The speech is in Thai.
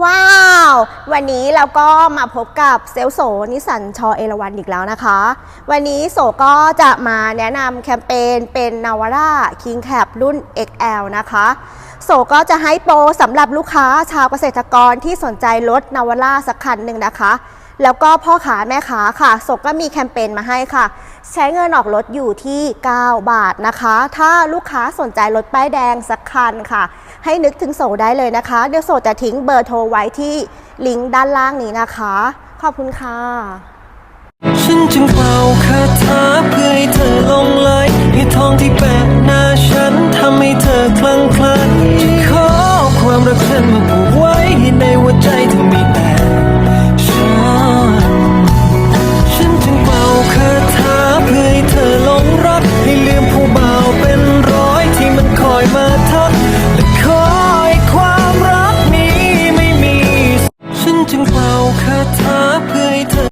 ว้าว วันนี้เราก็มาพบกับเซลลโสนิสสันชอเอราวันอีกแล้วนะคะ วันนี้โสก็จะมาแนะนำแคมเปญเป็นนาวาร่าคิงแคปรุ่น XL นะคะ โสก็จะให้โปรสำหรับลูกค้าชาวเกษตรกรที่สนใจรถนาวาร่าสักคันหนึ่งนะคะ แล้วก็พ่อค้าแม่ค้าค่ะสกก็มีแคมเปญมาให้ค่ะ ใช้เงินออกรถอยู่ที่ 9 บาทนะคะ ถ้าลูกค้าสนใจรถป้ายแดงสักคันค่ะ ให้นึกถึงโสได้เลยนะคะ เดี๋ยวโสจะทิ้งเบอร์โทรไว้ที่ลิงก์ด้านล่างนี้นะคะ ขอบคุณค่ะ ฉันจึงเป่าคาถาเพื่อให้เธอลงไหลให้ทองที่แปะหน้าฉันทำให้เธอคลั่งคล้จะขอความรักฉันมาผูก